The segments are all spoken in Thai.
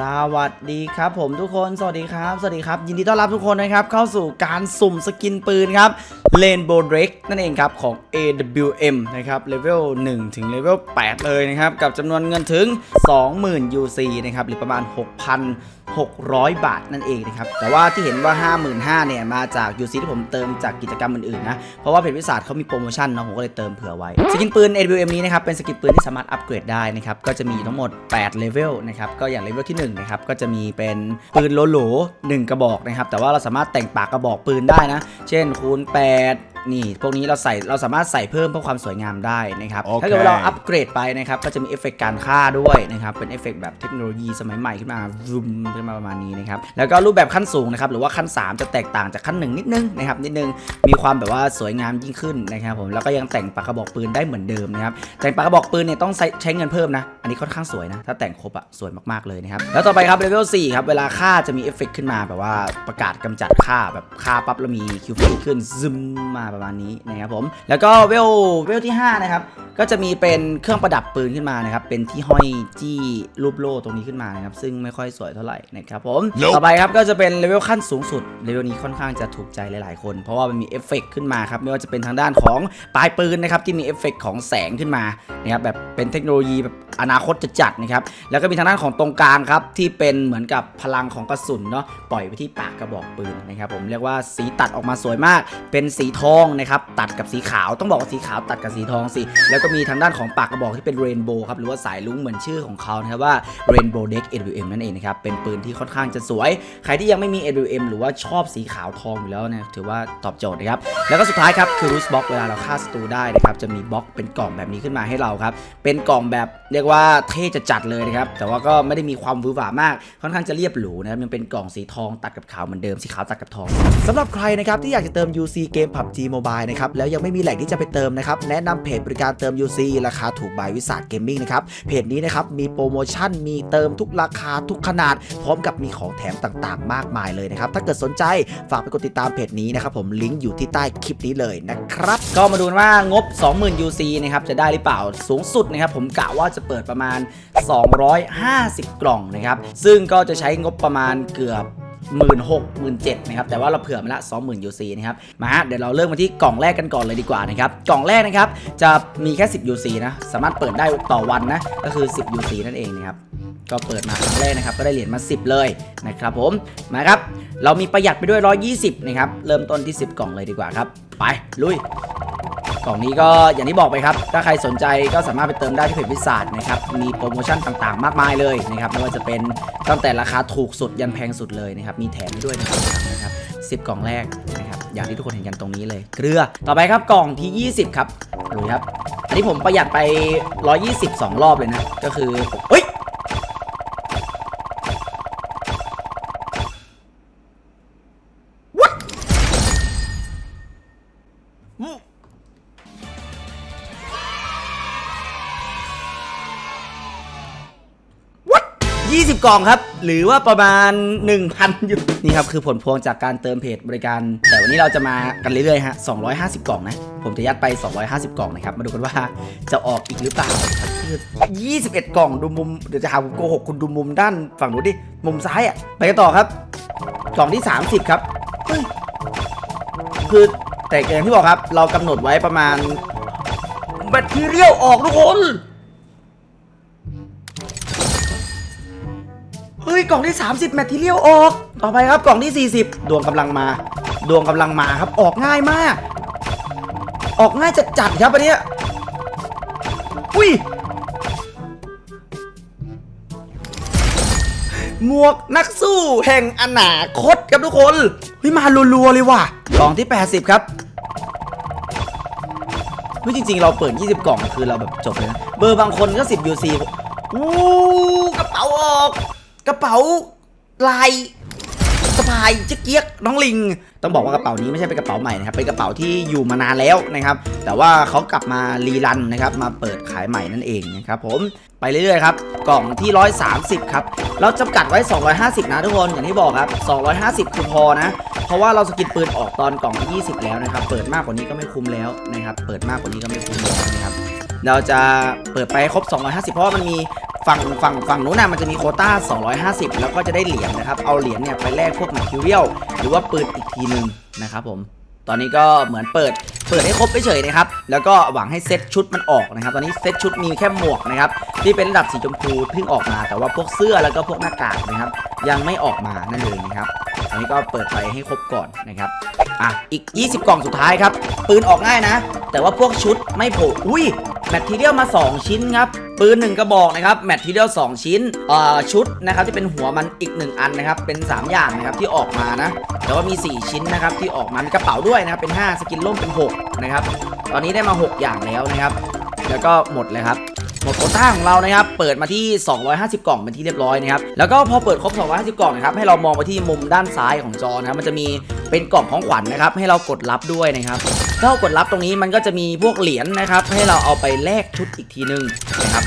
สวัสดีครับผมทุกคน สวัสดีครับ สวัสดีครับ ยินดีต้อนรับทุกคนนะครับ เข้าสู่การสุ่มสกินปืนครับ Rainbow r e นั่นเองครับ ของ AWM นะครับเลเวล1ถึงเลเวล8เลยนะครับ กับจำนวนเงินถึง 20,000 UC นะครับ หรือประมาณ 600 บาทนั่นเองนะครับ แต่ว่าที่เห็นว่า 55,000เนี่ย มาจาก UC ที่ผมเติมจากกิจกรรมอื่นๆนะ เพราะว่าเพจวิสาทเขามีโปรโมชั่นเนาะผมก็เลยเติมเผื่อไว้ สกินปืน AWM นี้นะครับ เป็นสกินปืนที่สามารถอัปเกรดได้นะครับ ก็จะมีทั้งหมด 8 เลเวลนะครับ ก็อย่างเลเวลที่1นะครับ ก็จะมีเป็นปืนโลโหล1กระบอกนะครับ แต่ว่าเราสามารถแต่งปากกระบอกปืนได้นะ เช่นคูณ 8 นี่พวกนี้เราใส่เราสามารถใส่เพิ่มเพื่อความสวยงามได้นะครับ โอเค ถ้าเกิดว่าเราอัปเกรดไปนะครับ ก็จะมีเอฟเฟกต์การฆ่าด้วยนะครับ เป็นเอฟเฟกต์แบบเทคโนโลยีสมัยใหม่ขึ้นมารุมขึ้นมาประมาณนี้นะครับ แล้วก็รูปแบบขั้นสูงนะครับ หรือว่าขั้น 3 จะแตกต่างจากขั้น 1 นิดนึงนะครับ นิดนึง มีความแบบว่าสวยงามยิ่งขึ้นนะครับผม แล้วก็ยังแต่งปากกระบอกปืนได้เหมือนเดิมนะครับ แต่งปากกระบอกปืนเนี่ยต้องใช้ใช้เงินเพิ่มนะ อันนี้ค่อนข้างสวยนะ ถ้าแต่งครบอะสวยมากๆเลยนะครับ แล้วต่อไปครับเลเวล4ครับเวลาฆ่าจะมีเอฟเฟกต์ขึ้นมาแบบว่าประกาศกำจัดฆ่าแบบฆ่าปั๊บแล้วมีคิวฟีขึ้นซึมมาประมาณนี้นะครับผมแล้วก็เวลเวลที่ 5 นะครับ ก็จะมีเป็นเครื่องประดับปืนขึ้นมานะครับเป็นที่ห้อยจี้รูปโล่ตรงนี้ขึ้นมานะครับซึ่งไม่ค่อยสวยเท่าไหร่นะครับผม Nope ต่อไปครับก็จะเป็นเลเวลขั้นสูงสุดเลเวลนี้ค่อนข้างจะถูกใจหลายๆ คน เพราะว่ามันมีเอฟเฟกต์ขึ้นมาครับไม่ว่าจะเป็นทางด้านของปลายปืนนะครับที่มีเอฟเฟกต์ของแสงขึ้นมานะครับแบบเป็นเทคโนโลยีแบบอนาาคตจะจัดนะครับ แล้วก็มีทางด้านของตรงกลางครับ ที่เป็นเหมือนกับพลังของกระสุนเนาะปล่อยไปที่ปากกระบอกปืนนะครับ ผมเรียกว่าสีตัดออกมาสวยมาก เป็นสีทองนะครับตัดกับสีขาวต้องบอกว่าสีขาวตัดกับสีทองสิ แล้วก็มีทางด้านของปากกระบอกที่เป็นเรนโบว์ครับหรือว่าสายลุ้งเหมือนชื่อของเขานะครับว่า Rainbow Deck AWM นั่นเองนะครับเป็นปืนที่ค่อนข้างจะสวย ใครที่ยังไม่มี AWM หรือว่าชอบสีขาวทองอยู่แล้วนะถือว่าตอบโจทย์นะครับแล้วก็สุดท้ายครับคือ Roost Box เวลาเราฆ่าศัตรูได้นะครับจะมีบล็อกเป็นกล่องแบบนี้ขึ้นมาให้เราครับเป็นกล่องแบบเรียกว่าเท่จะจัดเลยนะครับ แต่ว่าก็ไม่ได้มีความวือหวามาก ค่อนข้างจะเรียบหรูนะครับยังเป็นกล่องสีทองตัดกับขาวเหมือนเดิมสีขาวตัดกับทองสำหรับใครนะครับที่อยากจะเติม UC เกม PUBG Mobile นะครับแล้วยังไม่มีแหล่งที่จะไปเติมนะครับแนะนำเพจบริการเติม UC ราคาถูกบายวิสาเกมมิ่งนะครับเพจนี้นะครับมีโปรโมชั่นมีเติมทุกราคาทุกขนาด พร้อมกับมีของแถมต่างๆ มากมายเลยนะครับถ้าเกิดสนใจฝากไปกดติดตามเพจนี้นะครับผมลิงก์อยู่ที่ใต้คลิปนี้เลยนะครับก็มาดูว่างบ 20,000 UC นะครับจะได้หรือเปล่าสูงสุดนะครับผมกะว่าจะเปิดประประมาณ 250 กล่องนะครับ ซึ่งก็จะใช้งบประมาณเกือบ1 6 0 0 0 0 7นะครับ แต่ว่าเราเผื่อมาละ20,000 UC นะครับ มาฮะเดี๋ยวเราเริ่มมาที่กล่องแรกกันก่อนเลยดีกว่านะครับ กล่องแรกนะครับ จะมีแค่10 UC นะ สามารถเปิดได้ต่อวันนะ ก็คือ10 UC นั่นเองนะครับ ก็เปิดมาครั้งแรกนะครับ ก็ได้เหรียญมา 10 เลยนะครับผม มาครับ เรามีประหยัดไปด้วย 120 นะครับ เริ่มต้นที่ 10 กล่องเลยดีกว่าครับ ไป ลุย กล่องนี้ก็อย่างที่บอกไปครับ ถ้าใครสนใจก็สามารถไปเติมได้ที่เพจวิสาทนะครับ มีโปรโมชั่นต่างๆ มากมายเลยนะครับ ไม่ว่าจะเป็นตั้งแต่ราคาถูกสุดยันแพงสุดเลยนะครับ มีแถมให้ด้วยนะครับนะครับกล่องแรกนะครับ อย่างที่ทุกคนเห็นกันตรงนี้เลย เกลือ ต่อไปครับกล่องที่ 20 ครับลุยครับ อันนี้ผมประหยัดไป 122 รอบเลยนะ ก็คือเฮ้ย 20 กล่องครับ หรือว่าประมาณ 1,000อยู่นี่ครับ คือผลพวงจากการเติมเพจบริการ แต่วันนี้เราจะมากันเรื่อยๆฮะ250 กล่องนะ ผมจะยัดไป 250 กล่องนะครับ มาดูกันว่าจะออกอีกหรือเปล่าครับคือ21 กล่องดูมุมเดี๋ยวจะหาผมโกหกคุณดูมุมด้านฝั่งนู้นดิมุมซ้ายอะไปกันต่อครับ กล่องที่ 30 ครับคือแต่อย่างที่บอกครับ เรากำหนดไว้ประมาณแบตทีเรียลออกทุกคน กล่องที่ 30 แมททีเรียลออก ต่อไปครับกล่องที่ 40 ดวงกำลังมา ดวงกำลังมาครับออกง่ายมาก ออกง่ายจัดจัดครับอันเนี้ยอุ้ยหมวกนักสู้แห่งอนาคตครับทุกคนเฮ้ยมารัวๆเลยว่ะกล่องที่ 80 ครับเฮ้ยจริง ๆ เราเปิด 20 กล่องคือเราแบบจบเลยนะ เบอร์บางคนก็ 10 UC อู้กระเป๋าออก กระเป๋าลายสะพายเจ๊เกียกน้องลิง ต้องบอกว่ากระเป๋านี้ไม่ใช่เป็นกระเป๋าใหม่นะครับเป็นกระเป๋าที่อยู่มานานแล้วนะครับแต่ว่าเขากลับมารีรันนะครับมาเปิดขายใหม่นั่นเองนะครับผมไปเรื่อยๆครับกล่องที่ 130 ครับเราจำกัดไว้ 250 นะทุกคนอย่างที่บอกครับ 250 คือพอนะ เพราะว่าเราสกินปืนออกตอนกล่องที่ 20 แล้วนะครับ เปิดมากกว่านี้ก็ไม่คุ้มแล้วนะครับเปิดมากกว่านี้ก็ไม่คุ้มแล้วนะครับเราจะเปิดไปให้ครบ 250 เพราะมันมี ฝั่งฝั่งฝั่งนู้นน่ะมันจะมีโคต้า 250 แล้วก็จะได้เหรียญนะครับ เอาเหรียญเนี่ยไปแลกพวก material หรือว่าปืนอีกทีหนึ่งนะครับผม ตอนนี้ก็เหมือนเปิด เปิดให้ครบไปเฉยนะครับ แล้วก็หวังให้เซตชุดมันออกนะครับ ตอนนี้เซตชุดมีแค่หมวกนะครับ ที่เป็นระดับสีชมพูเพิ่งออกมา แต่ว่าพวกเสื้อแล้วก็พวกหน้ากากนะครับ ยังไม่ออกมานั่นเองนะครับ ตอนนี้ก็เปิดไปให้ครบก่อนนะครับ อะ อีก 20 กล่องสุดท้ายครับ ปืนออกง่ายนะ แต่ว่าพวกชุดไม่โผล่ อุ้ยแมททีเรียลมา 2 ชิ้นครับ ปืน1กระบอกนะครับแมททีเรียล2ชิ้นอ่อชุดนะครับที่เป็นหัวมันอีก 1 อันนะครับเป็น 3 อย่างนะครับที่ออกมานะแต่ว่ามี 4 ชิ้นนะครับที่ออกมามีกระเป๋าด้วยนะครับเป็น 5 สกินล่มเป็น6นะครับตอนนี้ได้มา 6 อย่างแล้วนะครับ แล้วก็หมดเลยครับหมดโควต้าของเรานะครับ เปิดมาที่ 250 กล่องเป็นที่เรียบร้อยนะครับ แล้วก็พอเปิดครบ 250 กล่องนะครับ ให้เรามองไปที่มุมด้านซ้ายของจอนะครับ มันจะมีเป็นกล่องของขวัญนะครับ ให้เรากดรับด้วยนะครับ ถ้ากดรับตรงนี้มันก็จะมีพวกเหรียญนะครับ ให้เราเอาไปแลกชุดอีกทีนึง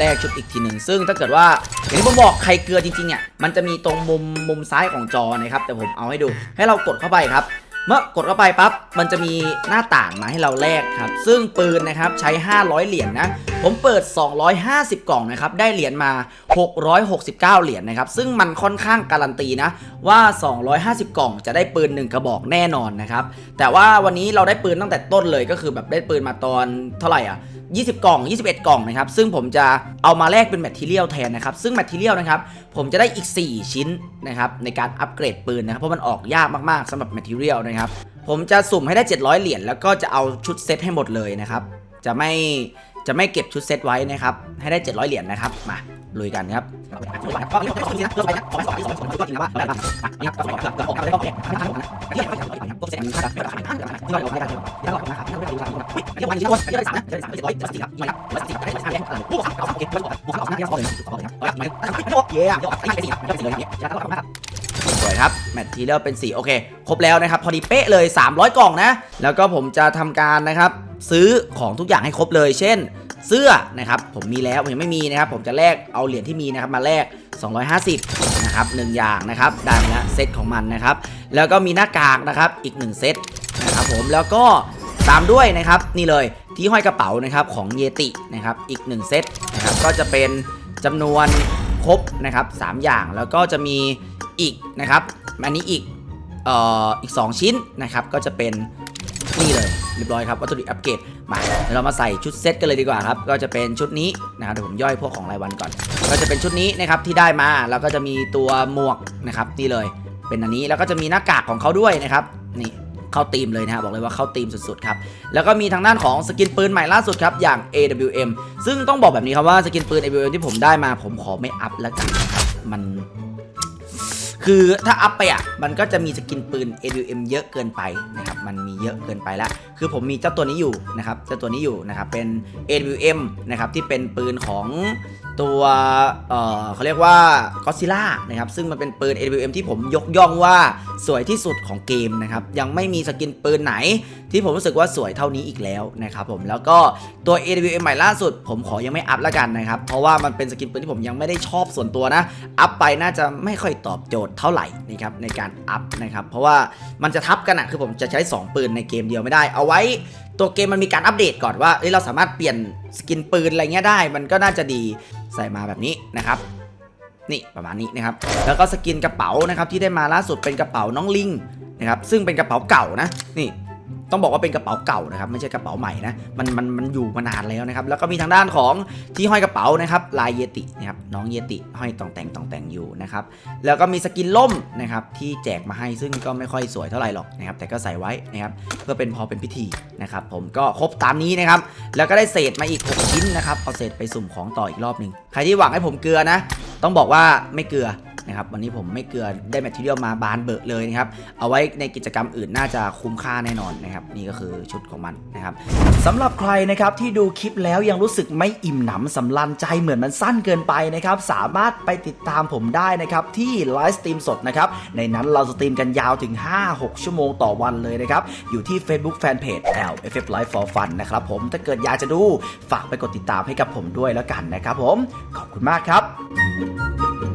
แลกชุดอีกทีหนึ่งซึ่งถ้าเกิดว่าอย่างที่ผมบอกใครเกลือจริงๆเนี่ยมันจะมีตรงมุมมุมซ้ายของจอนะครับแต่ผมเอาให้ดูให้เรากดเข้าไปครับ เมื่อกดเข้าไปปั๊บมันจะมีหน้าต่างมาให้เราแลกครับ ซึ่งปืนนะครับใช้ 500 เหรียญนนะ ผมเปิด 250 กล่องนะครับได้เหรียญมา 669 เหรียญนะครับ ซึ่งมันค่อนข้างการันตีนะว่า 250 กล่องจะได้ปืน 1 กระบอกแน่นอนนะครับ แต่ว่าวันนี้เราได้ปืนตั้งแต่ต้นเลยก็คือแบบได้ปืนมาตอนเท่าไหร่อะ20 กล่อง 21 กล่องนะครับ ซึ่งผมจะเอามาแลกเป็นแมทเทียลแทนนะครับ ซึ่งแมทเทียลนะครับ ผมจะได้อีก 4 ชิ้นนะครับในการอัปเกรดปืนนะครับ เพราะมันออกยากมากๆสำหรับแมทเทียลนะครับผมจะสุ่มให้ได้ 700 เหรียญแล้วก็จะเอาชุดเซตให้หมดเลยนะครับ จะไม่จะไม่เก็บชุดเซตไว้นะครับ ให้ได้ 700 เหรียญนะครับ มาลุยกันครับเย้ สวยครับแมททีเรียลเป็นสีโอเคครบแล้วนะครับพอดีเป๊ะเลย 300 กล่องนะ แล้วก็ผมจะทำการนะครับซื้อของทุกอย่างให้ครบเลย เช่น เสื้อนะครับผมมีแล้วผมยังไม่มีนะครับผมจะแลกเอาเหรียญที่มีนะครับมาแลก250นะครับหนึ่งอย่างนะครับได้ล้วเซตของมันนะครับแล้วก็มีหน้ากากนะครับอีก 1 เซตนะครับผมแล้วก็ตามด้วยนะครับนี่เลยที่ห้อยกระเป๋านะครับของเยตินะครับอีก 1 เซตนะครับก็จะเป็นจำนวนครบนะครับสามอย่างแล้วก็จะมี อีกนะครับอันนี้อีกเอ่ออีก 2 ชิ้นนะครับ ก็จะเป็นนี่เลยเรียบร้อยครับวัตถุดิบอัปเกรดมาเดี๋ยวเรามาใส่ชุดเซตกันเลยดีกว่าครับ ก็จะเป็นชุดนี้นะครับเดี๋ยวผมย่อยพวกของรายวันก่อน ก็จะเป็นชุดนี้นะครับที่ได้มาแล้วก็จะมีตัวหมวกนะครับนี่เลย เป็นอันนี้แล้วก็จะมีหน้ากากของเขาด้วยนะครับนี่เข้าตีมเลยนะฮะบอกเลยว่าเข้าตีมสุดๆครับแล้วก็มีทางด้านของสกินปืนใหม่ล่าสุดครับอย่าง AWM ซึ่งต้องบอกแบบนี้ครับว่าสกินปืน AWM ที่ผมได้มาผมขอไม่อัพแล้วกันนะครับมัน คือถ้าอัพไปอะ มันก็จะมีสกินปืน AWM เยอะเกินไปนะครับ มันมีเยอะเกินไปแล้วคือผมมีเจ้าตัวนี้อยู่นะครับ เจ้าตัวนี้อยู่นะครับ เป็น AWM นะครับที่เป็นปืนของ ตัวเอ่อเขาเรียกว่า Godzilla นะครับ ซึ่งมันเป็นปืน AWM ที่ผมยกย่องว่าสวยที่สุดของเกมนะครับ ยังไม่มีสกินปืนไหน ที่ผมรู้สึกว่าสวยเท่านี้อีกแล้วนะครับผม แล้วก็ตัว AWM ใหม่ล่าสุด ผมขอยังไม่อัพแล้วกันนะครับ เพราะว่ามันเป็นสกินปืนที่ผมยังไม่ได้ชอบส่วนตัวนะ อัพไปน่าจะไม่ค่อยตอบโจทย์เท่าไหร่นะครับในการอัพนะครับ เพราะว่ามันจะทับกันอะคือผมจะใช้ 2 ปืนในเกมเดียวไม่ได้ เอาไว้ ตัวเกมมันมีการอัปเดตก่อนว่าเอ้ยเราสามารถเปลี่ยนสกินปืนอะไรเงี้ยได้ มันก็น่าจะดีใส่มาแบบนี้นะครับ นี่ประมาณนี้นะครับ แล้วก็สกินกระเป๋านะครับที่ได้มาล่าสุดเป็นกระเป๋าน้องลิงนะครับซึ่งเป็นกระเป๋าเก่านะนี่ ต้องบอกว่าเป็นกระเป๋าเก่านะครับไม่ใช่กระเป๋าใหม่นะมันมันมันอยู่มานานแล้วนะครับแล้วก็มีทางด้านของที่ห้อยกระเป๋านะครับลายเยตินะครับน้องเยติห้อยตองแต่งตองแต่งอยู่นะครับแล้วก็มีสกินล่มนะครับที่แจกมาให้ซึ่งก็ไม่ค่อยสวยเท่าไหร่หรอกนะครับแต่ก็ใส่ไว้นะครับเพื่อเป็นพอเป็นพิธีนะครับผมก็ครบตามนี้นะครับแล้วก็ได้เศษมาอีก6ชิ้นนะครับเอาเศษไปสุ่มของต่ออีกรอบหนึ่งใครที่หวังให้ผมเกลือนะ ต้องบอกว่าไม่เกลือ นะครับวันนี้ผมไม่เกลือได้แมทเทียลมาบานเบอะเลยนะครับเอาไว้ในกิจกรรมอื่นน่าจะคุ้มค่าแน่นอนนะครับนี่ก็คือชุดของมันนะครับสำหรับใครนะครับที่ดูคลิปแล้วยังรู้สึกไม่อิ่มหนำสำลันใจเหมือนมันสั้นเกินไปนะครับสามารถไปติดตามผมได้นะครับที่ไลฟ์สตรีมสดนะครับในนั้นเราสตรีมกันยาวถึง 5-6 ชั่วโมงต่อวันเลยนะครับอยู่ที่ Facebook Fanpage LFF Live for Fun นะครับผมถ้าเกิดอยากจะดูฝากไปกดติดตามให้กับผมด้วยแล้วกันนะครับผมขอบคุณมากครับ